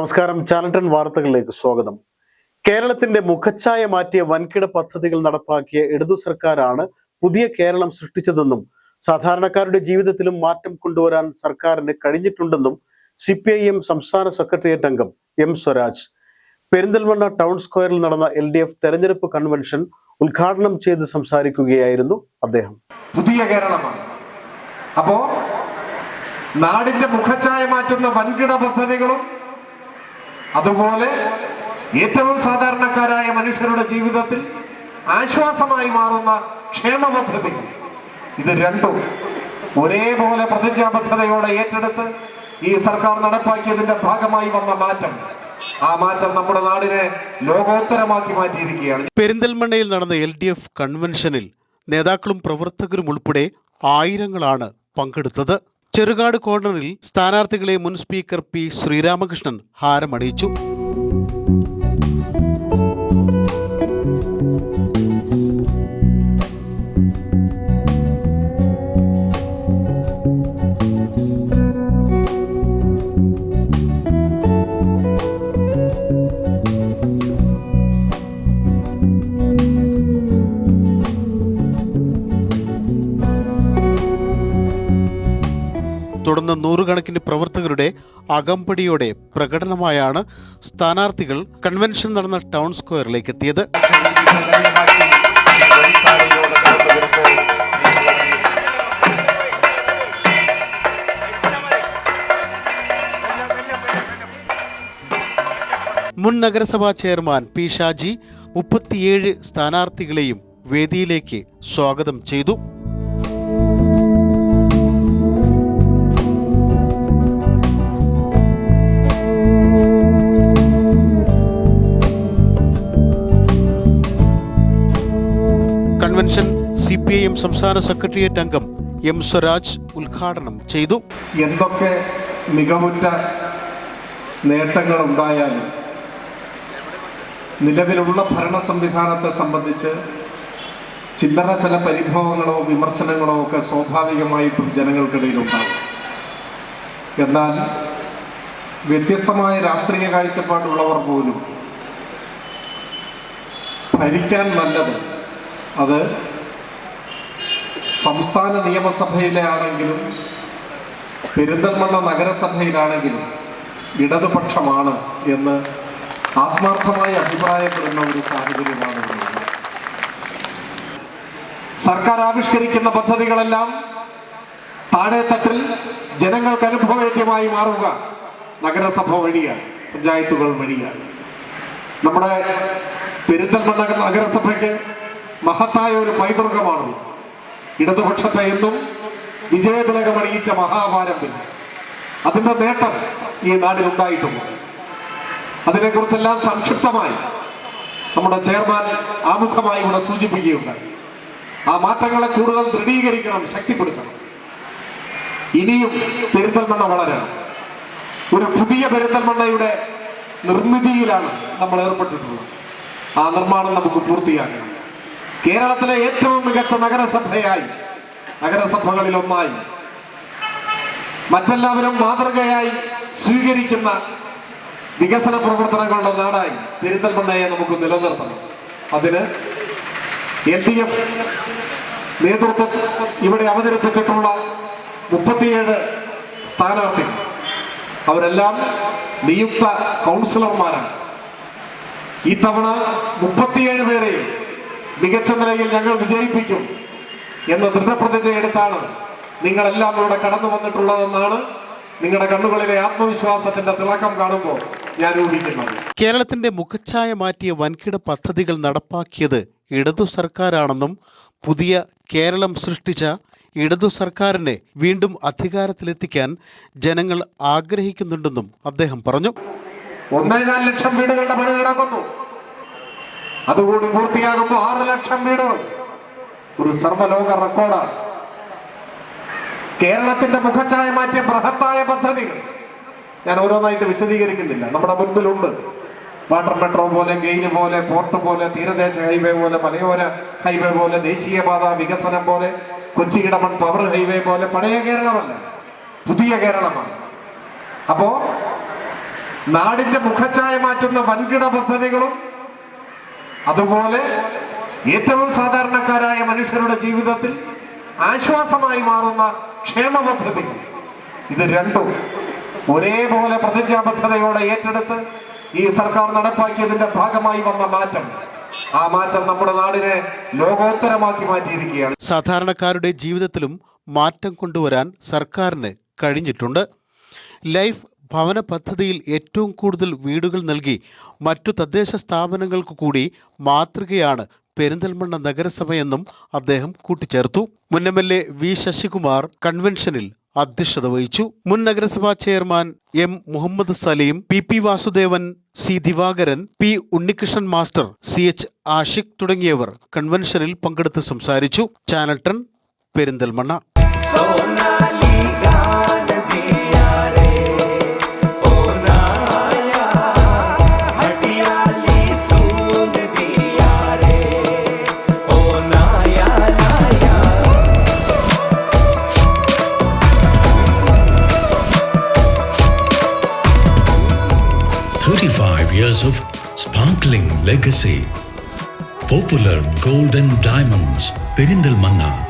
നമസ്കാരം. ചാനട്ടൻ വാർത്തകളിലേക്ക് സ്വാഗതം. കേരളത്തിന്റെ മുഖച്ഛായ മാറ്റിയ വൻകിട പദ്ധതികൾ നടപ്പാക്കിയ ഇടതു സർക്കാരാണ് പുതിയ കേരളം സൃഷ്ടിച്ചതെന്നും സാധാരണക്കാരുടെ ജീവിതത്തിലും മാറ്റം കൊണ്ടുവരാൻ സർക്കാരിന് കഴിഞ്ഞിട്ടുണ്ടെന്നും സി പി ഐ എം സംസ്ഥാന സെക്രട്ടേറിയറ്റ് അംഗം എം സ്വരാജ്. പെരിന്തൽമണ്ണ ടൗൺ സ്ക്വയറിൽ നടന്ന എൽ ഡി എഫ് തെരഞ്ഞെടുപ്പ് കൺവെൻഷൻ ഉദ്ഘാടനം ചെയ്ത് സംസാരിക്കുകയായിരുന്നു അദ്ദേഹം. പുതിയ കേരളമാണ്. അപ്പോ നാടിന്റെ മുഖച്ഛായ മാറ്റുന്ന വൻകിട പദ്ധതികളും അതുപോലെ ഏറ്റവും സാധാരണക്കാരായ മനുഷ്യരുടെ ജീവിതത്തിൽ ആശ്വാസമായി മാറുന്ന ക്ഷേമ പദ്ധതി ഇത് രണ്ടും ഒരേപോലെ പ്രതിജ്ഞാബദ്ധതയോടെ ഏറ്റെടുത്ത് ഈ സർക്കാർ നടപ്പാക്കിയതിന്റെ ഭാഗമായി വന്ന മാറ്റം. ആ മാറ്റം നമ്മുടെ നാടിനെ ലോകോത്തരമാക്കി മാറ്റിയിരിക്കുകയാണ്. പെരിന്തൽമണ്ണയിൽ നടന്ന എൽ ഡി എഫ് കൺവെൻഷനിൽ നേതാക്കളും പ്രവർത്തകരും ഉൾപ്പെടെ ആയിരങ്ങളാണ് പങ്കെടുത്തത്. ചെറുകാട് കോർണറിൽ സ്ഥാനാർത്ഥികളെ മുൻ സ്പീക്കർ പി ശ്രീരാമകൃഷ്ണൻ ഹാരമണിയിച്ചു. തുടർന്ന് നൂറുകണക്കിന് പ്രവർത്തകരുടെ അകമ്പടിയോടെ പ്രകടനമായാണ് സ്ഥാനാർത്ഥികൾ കൺവെൻഷൻ നടന്ന ടൗൺ സ്ക്വയറിലേക്ക് എത്തിയത്. മുൻ നഗരസഭാ ചെയർമാൻ പി ഷാജി മുപ്പത്തിയേഴ് സ്ഥാനാർത്ഥികളെയും വേദിയിലേക്ക് സ്വാഗതം ചെയ്തു. Convention C P I M സംസ്ഥാന സെക്രട്ടേറിയറ്റ് അംഗം എം സ്വരാജ് ഉദ്ഘാടനം ചെയ്തു. എന്തൊക്കെ മികവുറ്റ നേട്ടങ്ങൾ ഉണ്ടായാലും നിലവിലുള്ള ഭരണ സംവിധാനത്തെ സംബന്ധിച്ച് ചില്ലറ ചില പരിഭവങ്ങളോ വിമർശനങ്ങളോ ഒക്കെ സ്വാഭാവികമായിട്ടും ജനങ്ങൾക്കിടയിൽ ഉണ്ടാകും എന്നാൽ വ്യത്യസ്തമായ രാഷ്ട്രീയ കാഴ്ചപ്പാടുള്ളവർ പോലും ഭരിക്കാൻ നല്ലത് അത് സംസ്ഥാന നിയമസഭയിലെ ആണെങ്കിലും പെരിന്തൽമണ്ണ നഗരസഭയിലാണെങ്കിലും ഇടതുപക്ഷമാണ് എന്ന് ആത്മാർത്ഥമായി അഭിപ്രായപ്പെടുന്ന ഒരു സാഹചര്യമാണ്. സർക്കാർ ആവിഷ്കരിക്കുന്ന പദ്ധതികളെല്ലാം താഴെത്തട്ടിൽ ജനങ്ങൾക്ക് അനുഭവേദ്യമായി മാറുക നഗരസഭ വഴിയാണ് പഞ്ചായത്തുകൾ വഴിയാണ് നമ്മുടെ പെരിന്തൽമണ്ണ നഗരസഭയ്ക്ക് മഹത്തായ ഒരു പൈതൃകമാണ്. ഇടതുപക്ഷത്തെ എന്നും വിജയതിലകമണിയിച്ച മഹാപാരമ്പര്യം അതിന്റെ നേട്ടം ഈ നാടിനുണ്ടായിട്ടുണ്ട്. അതിനെക്കുറിച്ചെല്ലാം സംക്ഷിപ്തമായി നമ്മുടെ ചെയർമാൻ ആമുഖമായി ഇവിടെ സൂചിപ്പിക്കുകയുണ്ടായി. ആ മാറ്റങ്ങളെ കൂടുതൽ ദൃഢീകരിക്കണം ശക്തിപ്പെടുത്തണം. ഇനിയും പെരുന്തൽമണ്ണ വളരണം. ഒരു പുതിയ പെരുന്തൽമണ്ണയുടെ നിർമ്മിതിയിലാണ് നമ്മൾ ഏർപ്പെട്ടിട്ടുള്ളത്. ആ നിർമ്മാണം നമുക്ക് പൂർത്തിയാക്കണം. കേരളത്തിലെ ഏറ്റവും മികച്ച നഗരസഭയായി നഗരസഭകളിൽ ഒന്നായി മറ്റെല്ലാവരും മാതൃകയായി സ്വീകരിക്കുന്ന വികസന പ്രവർത്തനങ്ങളുടെ നാടായി പെരിന്തൽമണ്ണയെ നമുക്ക് നിലനിർത്തണം. അതിന് എൽ ഡി എഫ് നേതൃത്വം ഇവിടെ അവതരിപ്പിച്ചിട്ടുള്ള മുപ്പത്തിയേഴ് സ്ഥാനാർത്ഥികൾ അവരെല്ലാം നിയുക്ത കൗൺസിലർമാരാണ്. ഈ തവണ മുപ്പത്തിയേഴ് പേരെയും മികച്ച നിലയിൽ ഞങ്ങൾ വിജയിപ്പിക്കും എന്ന ദൃഢപ്രതിജ്ഞ എടുത്താണ് നിങ്ങളെല്ലാം ഇവിടെ കടന്നു വന്നിട്ടുള്ളതെന്നാണ് നിങ്ങളുടെ കണ്ണുകളിലെ ആത്മവിശ്വാസത്തിന്റെ തിളക്കം കാണുമ്പോൾ ഞാൻ ഊഹിക്കുന്നത്. കേരളത്തിന്റെ മുഖച്ഛായ മാറ്റിയ വൻകിട പദ്ധതികൾ നടപ്പാക്കിയത് ഇടതു സർക്കാരാണെന്നും പുതിയ കേരളം സൃഷ്ടിച്ച ഇടതു സർക്കാരിനെ വീണ്ടും അധികാരത്തിലെത്തിക്കാൻ ജനങ്ങൾ ആഗ്രഹിക്കുന്നുണ്ടെന്നും അദ്ദേഹം പറഞ്ഞു. ഒന്നേകാൽ ലക്ഷം വീടുകളുടെ പണി നടക്കുന്നു അതുകൂടി പൂർത്തിയാകുമ്പോൾ ആറ് ലക്ഷം വീടുകൾ ഒരു സർവലോക റെക്കോർഡാണ് കേരളത്തിന്റെ മുഖച്ഛായ മാറ്റിയ ബൃഹത്തായ പദ്ധതികൾ ഞാൻ ഓരോന്നായിട്ട് വിശദീകരിക്കുന്നില്ല. നമ്മുടെ മുൻപിലുണ്ട്. വാട്ടർ മെട്രോ പോലെ ഗെയിൽ പോലെ പോർട്ട് പോലെ തീരദേശ ഹൈവേ പോലെ മലയോര ഹൈവേ പോലെ ദേശീയപാത വികസനം പോലെ കൊച്ചി ഇടമൺ പവർ ഹൈവേ പോലെ പഴയ കേരളമല്ല പുതിയ കേരളമാണ്. അപ്പോ നാടിന്റെ മുഖച്ഛായ മാറ്റുന്ന വൻകിട പദ്ധതികളും അതുപോലെ ഏറ്റവും സാധാരണക്കാരായ മനുഷ്യരുടെ ജീവിതത്തിൽ ആശ്വാസമായി മാറുന്ന ക്ഷേമ പദ്ധതി ഇത് രണ്ടും ഒരേപോലെ പ്രതിജ്ഞാബദ്ധതയോടെ ഏറ്റെടുത്ത് ഈ സർക്കാർ നടപ്പാക്കിയതിന്റെ ഭാഗമായി വന്ന മാറ്റം. ആ മാറ്റം നമ്മുടെ നാടിനെ ലോകോത്തരമാക്കി മാറ്റിയിരിക്കുകയാണ്. സാധാരണക്കാരുടെ ജീവിതത്തിലും മാറ്റം കൊണ്ടുവരാൻ സർക്കാരിന് കഴിഞ്ഞിട്ടുണ്ട്. ലൈഫ് ഭവന പദ്ധതിയിൽ ഏറ്റവും കൂടുതൽ വീടുകൾ നൽകി മറ്റു തദ്ദേശ സ്ഥാപനങ്ങൾക്ക് കൂടി മാതൃകയാണ് പെരിന്തൽമണ്ണ നഗരസഭയെന്നും അദ്ദേഹം കൂട്ടിച്ചേർത്തു. മുൻ M L A V Sasikumar കൺവെൻഷനിൽ അധ്യക്ഷത വഹിച്ചു. മുൻ നഗരസഭാ chairman M Muhammad Saleem P P Vasudevan C Divakaran P Unnikrishnan master C H Ashiq തുടങ്ങിയവർ കൺവെൻഷനിൽ പങ്കെടുത്ത് സംസാരിച്ചു. Channel ton Perinthalmanna. Years of sparkling legacy. Popular Golden Diamonds, Perindalmanna,